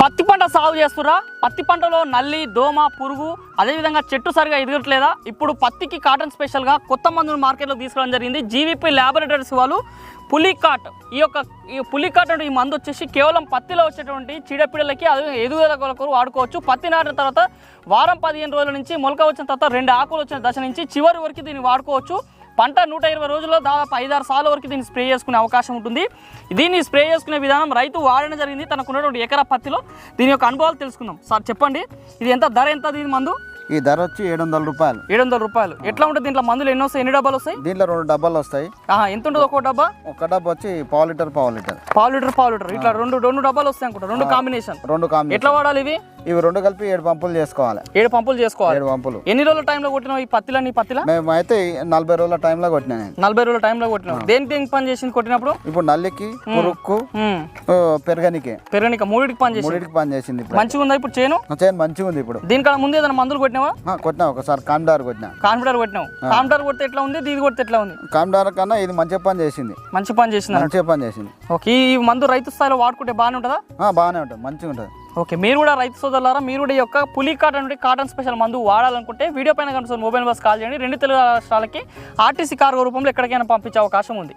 పత్తి పంట సాగు చేస్తురా పత్తి పంటలో నల్లి దోమ పురుగు అదేవిధంగా చెట్టు సరిగా ఎదగట్లేదా ఇప్పుడు పత్తికి కాటన్ స్పెషల్గా కొత్త మందును మార్కెట్లో తీసుకురావడం జరిగింది. జీవీపీ ల్యాబొరేటరీస్ వాళ్ళు పులికాట్ ఈ యొక్క ఈ పులికాట్ అంటే ఈ మందు వచ్చేసి కేవలం పత్తిలో వచ్చేటువంటి చీడపీడలకి అది ఎదుగుదల కొరకు వాడుకోవచ్చు. పత్తి నాటిన తర్వాత వారం పదిహేను రోజుల నుంచి మొలక వచ్చిన తర్వాత రెండు ఆకులు వచ్చిన దశ నుంచి చివరి వరకు దీన్ని వాడుకోవచ్చు. పంట నూట ఇరవై రోజుల్లో దాదాపు ఐదారు సార్లు వరకు దీన్ని స్ప్రే చేసుకునే అవకాశం ఉంటుంది. దీన్ని స్ప్రే చేసుకునే విధానం రైతు వాడడం జరిగింది. తనకు ఉన్నటువంటి ఎకరా పత్తిలో దీని యొక్క అనుభవాలు తెలుసుకుందాం. సార్ చెప్పండి. ఇది ఎంత? ధర ఎంత దీని మందు? ఈ ధర వచ్చి ఏడు వందల రూపాయలు. ఏడు వందల రూపాయలు. ఎట్లా ఉంటుంది దీంట్లో మందులు? ఎన్ని వస్తాయి? ఎన్ని డబ్బాలు వస్తాయి? దీంట్లో రెండు డబ్బాలు వస్తాయి. ఎంత ఉంటుంది ఒక్కో డబ్బా? ఒక డబ్బా వచ్చి పావు లీటర్ పావు లీటర్. పావు లీటర్ పావు లీటర్. ఇట్లా రెండు రెండు డబ్బాలు వస్తాయి అనుకుంటా. రెండు కాంబినేషన్. రెండు కాంబినేషన్. ఎట్లా వాడాలి ఇవి? ఇవి రెండు కలిపి ఏడు పంపులు చేసుకోవాలి. ఏడు పంపులు చేసుకోవాలి? ఏడు పంపులు. ఎన్ని రోజుల టైంలో కొట్టినావు ఈ పత్తిలా నీ పత్తిలా? మేము అయితే నలభై రోజుల టైంలో కొట్టినా నేను. నలభై రోజుల టైంలో కొట్టినావు. దేనికి దేనికి పని చేసింది కొట్టినప్పుడు? ఇప్పుడు నల్లికి పురుక్కు పెరగనికి. పెరగనిక మూడింటికి పని చేసింది? మూడింటికి పని చేసింది మంచిగా ఉందా ఇప్పుడు చేను? చేను మంచిగా ఉంది ఇప్పుడు. దీనికన్నా ముందు ఏదైనా మందులు కొట్టినావా? కొట్టినా ఒకసారి కామ్డార్ కొట్టినా. కాన్ఫిడర్ కొట్టినావు. కాన్ఫిడర్ కొడితే ఎట్లా ఉంది? దీది కొడితే ఎట్లా ఉంది? కామ్డార్ కన్నా ఇది మంచిగా పని చేసింది. మంచి పని చేసింది. మంచిగా పని చేసింది. ఓకే ఈ మందు రైతు స్థాయిలో వాడుకుంటే బాగానే ఉంటుందా? బాగానే ఉంటుంది. మంచిగా ఉంటుంది. ఓకే మీరు కూడా రైతు సోదరులారా మీరు కూడా ఈ యొక్క పులి కాటన్ నుండి కాటన్ స్పెషల్ మందు వాడాలనుకుంటే వీడియో పైన కనిపిస్తున్న మొబైల్ బస్ కాల్ చేయండి. రెండు తెలుగు రాష్ట్రాలకి ఆర్టీసీ కార్గో రూపంలో ఎక్కడికైనా పంపించే అవకాశం ఉంది.